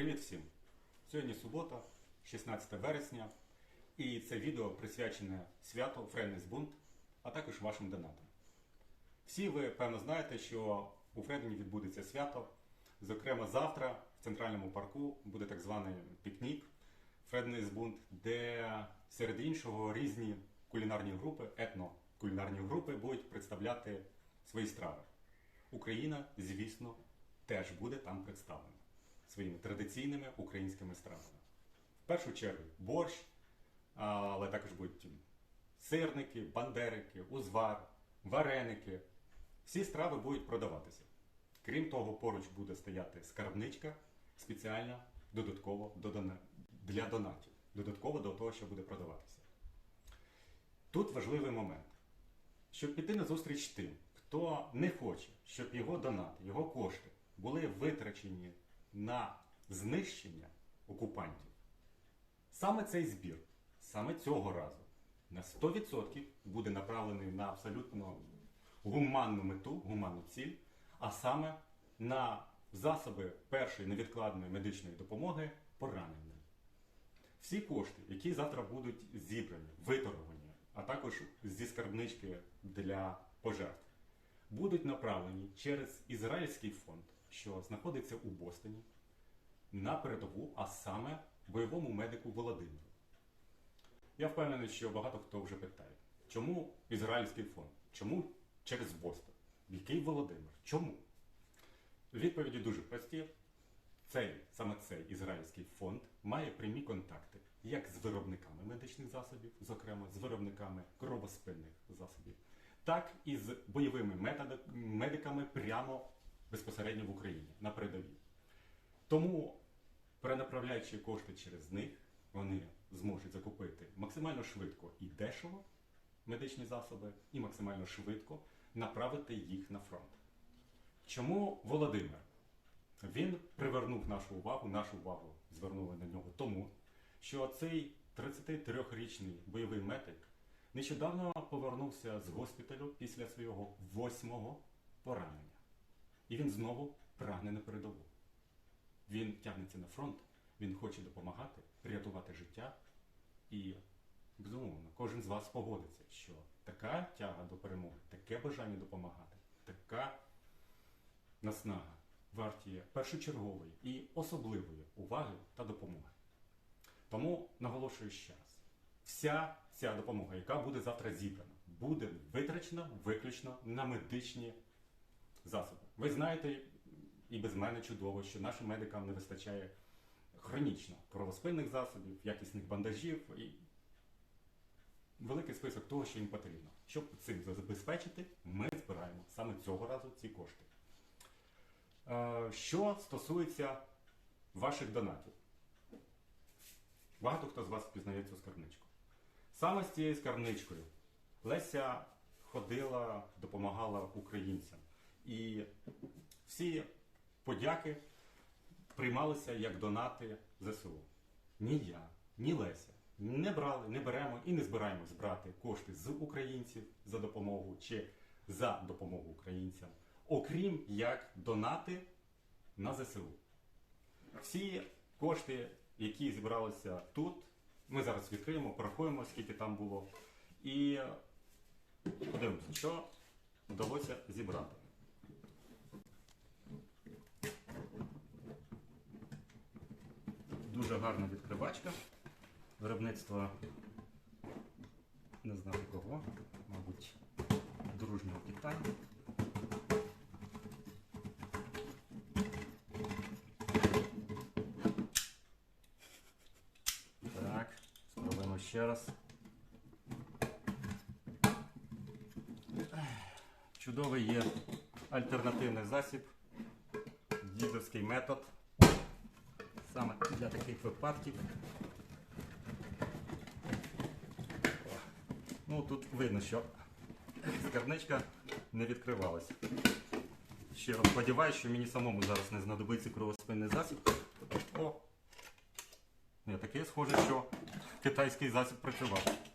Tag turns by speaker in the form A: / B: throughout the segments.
A: Привіт всім! Сьогодні субота, 16 вересня, і це відео присвячене святу Френнес Бунт, а також вашим донатам. Всі ви певно знаєте, що у Фредені відбудеться свято. Зокрема, завтра в центральному парку буде так званий пікнік Фреднес Бунт, де серед іншого різні кулінарні групи, етно-кулінарні групи будуть представляти свої страви. Україна, звісно, теж буде там представлена своїми традиційними українськими стравами. В першу чергу борщ, але також будуть сирники, бандерики, узвар, вареники. Всі страви будуть продаватися. Крім того, поруч буде стояти скарбничка спеціально додатково до для донатів, додатково до того, що буде продаватися. Тут важливий момент. Щоб піти на зустріч тим, хто не хоче, щоб його донати, його кошти були витрачені на знищення окупантів. Саме цей збір, саме цього разу, на 100% буде направлений на абсолютно гуманну мету, гуманну ціль, а саме на засоби першої невідкладної медичної допомоги пораненим. Всі кошти, які завтра будуть зібрані, виторговані, а також зі скарбнички для пожертв, будуть направлені через Ізраїльський фонд, що знаходиться у Бостоні, на передову, а саме бойовому медику Володимиру. Я впевнений, що багато хто вже питає, чому Ізраїльський фонд? Чому через Бостон? Який Володимир? Чому? Відповіді дуже прості. Цей, саме цей ізраїльський фонд має прямі контакти як з виробниками медичних засобів, зокрема з виробниками кровоспинних засобів, так і з бойовими медиками прямо безпосередньо в Україні на передовій. Тому, перенаправляючи кошти через них, вони зможуть закупити максимально швидко і дешево медичні засоби, і максимально швидко направити їх на фронт. Чому Володимир? Він привернув нашу увагу, нашу увагу звернули на нього тому, що цей 33-річний бойовий медик нещодавно повернувся з госпіталю після свого восьмого поранення. І він знову прагне на передову. Він тягнеться на фронт, він хоче допомагати, рятувати життя. І, безумовно, кожен з вас погодиться, що така тяга до перемоги, таке бажання допомагати, така наснага вартіє першочергової і особливої уваги та допомоги. Тому наголошую ще раз: вся ця допомога, яка буде завтра зібрана, буде витрачена виключно на медичні засоби. Ви знаєте і без мене чудово, що нашим медикам не вистачає хронічно кровоспинних засобів, якісних бандажів і великий список того, що їм потрібно. Щоб цим забезпечити, ми збираємо саме цього разу ці кошти. Е, Що стосується ваших донатів, багато хто з вас впізнає цю скарбничку. Саме з цією скарбничкою Леся ходила, допомагала українцям. І всі подяки приймалися як донати ЗСУ. Ні я, ні Леся не брали, не беремо і не збираємось брати кошти з українців за допомогу чи за допомогу українцям, окрім як донати на ЗСУ. Всі кошти, які зібралися тут, ми зараз відкриємо, порахуємо, скільки там було, і подивимося, що вдалося зібрати. Дуже гарна відкривачка. Виробництво не знаю кого, мабуть, дружнього Китаю. Так, спробуємо ще раз. Чудовий є альтернативний засіб, дідовський метод. Саме для таких випадків. Ну тут видно, що скарбничка не відкривалася. Ще раз сподіваюся, що мені самому зараз не знадобиться кровоспинний засіб. О! Ні, таке схоже, що китайський засіб працював.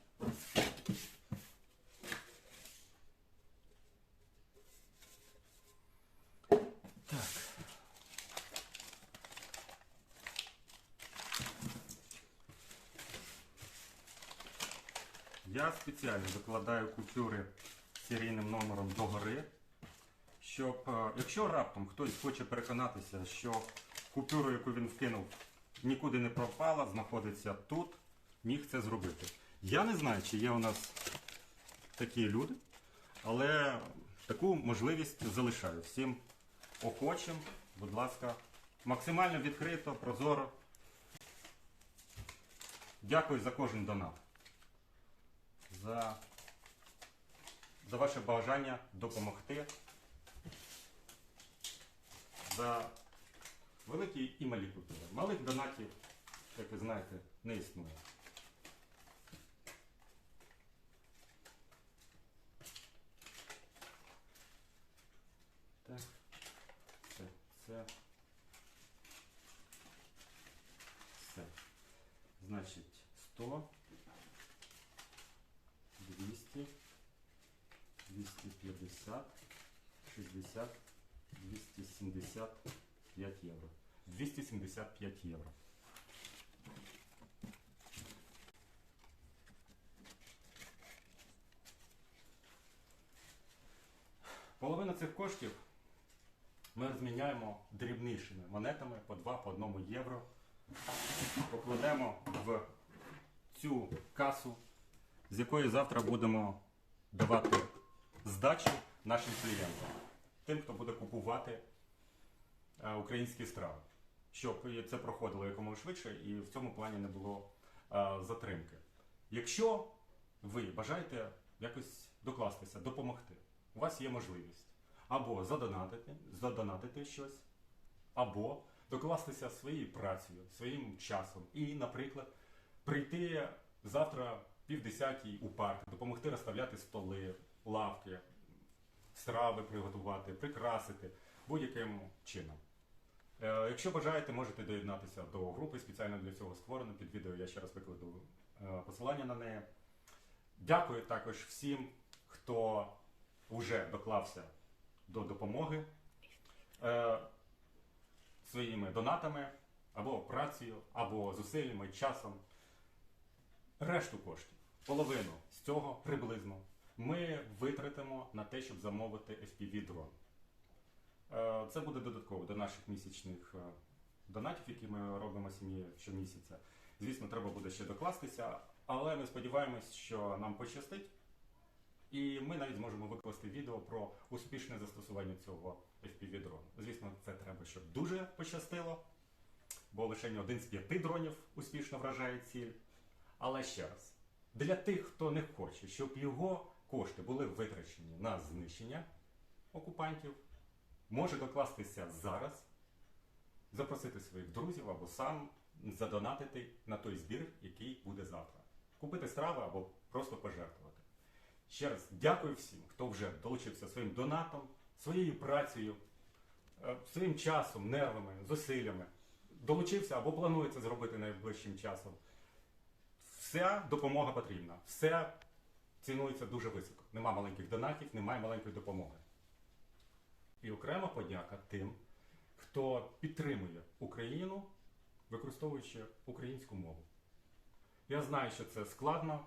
A: Я спеціально викладаю купюри серійним номером догори, щоб, е, якщо раптом хтось хоче переконатися, що купюру, яку він вкинув, нікуди не пропала, знаходиться тут, міг це зробити. Я не знаю, чи є у нас такі люди, але таку можливість залишаю всім охочим, будь ласка, максимально відкрито, прозоро. Дякую за кожен донат. За, за ваше бажання допомогти. За великі і малі купюри. Малих донатів, як ви знаєте, не існує. Так, це, це. Все. Значить, 100, 200, 250, 60, 275 євро. 275 євро. Половина цих коштів ми розміняємо дрібнішими монетами по 2 по 1 євро. Покладемо в цю касу, з якої завтра будемо давати здачу нашим клієнтам, тим, хто буде купувати е, українські страви, щоб це проходило якомога швидше і в цьому плані не було е, затримки. Якщо ви бажаєте якось докластися, допомогти, у вас є можливість або задонатити, задонатити щось, або докластися своєю працею, своїм часом і, наприклад, прийти завтра півдесятій у парк, допомогти розставляти столи, лавки, страви приготувати, прикрасити будь-яким чином. Е, Якщо бажаєте, можете доєднатися до групи спеціально для цього створено. Під відео я ще раз викладу е, посилання на неї. Дякую також всім, хто вже доклався до допомоги е, своїми донатами, або працею, або зусиллями, часом. Решту коштів, половину з цього приблизно, ми витратимо на те, щоб замовити FPV-дрон. Е, Це буде додатково до наших місячних е, донатів, які ми робимо сім'ї щомісяця. Звісно, треба буде ще докластися, але ми сподіваємось, що нам пощастить. І ми навіть зможемо викласти відео про успішне застосування цього FPV дрону. Звісно, це треба, щоб дуже пощастило, бо лише один з п'яти дронів успішно вражає ціль. Але ще раз, для тих, хто не хоче, щоб його кошти були витрачені на знищення окупантів, може докластися зараз, запросити своїх друзів або сам задонатити на той збір, який буде завтра. Купити страви або просто пожертвувати. Ще раз дякую всім, хто вже долучився своїм донатом, своєю працею, е, своїм часом, нервами, зусиллями. Долучився або планує це зробити найближчим часом. Вся допомога потрібна. Все цінується дуже високо. Нема маленьких донатів, немає маленької допомоги. І окрема подяка тим, хто підтримує Україну, використовуючи українську мову. Я знаю, що це складно.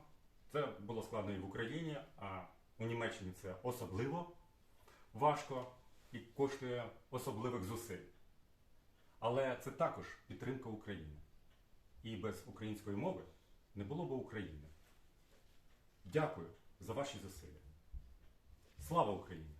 A: Це було складно і в Україні, а у Німеччині це особливо важко і коштує особливих зусиль. Але це також підтримка України. І без української мови не було б України. Дякую за ваші зусилля. Слава Україні!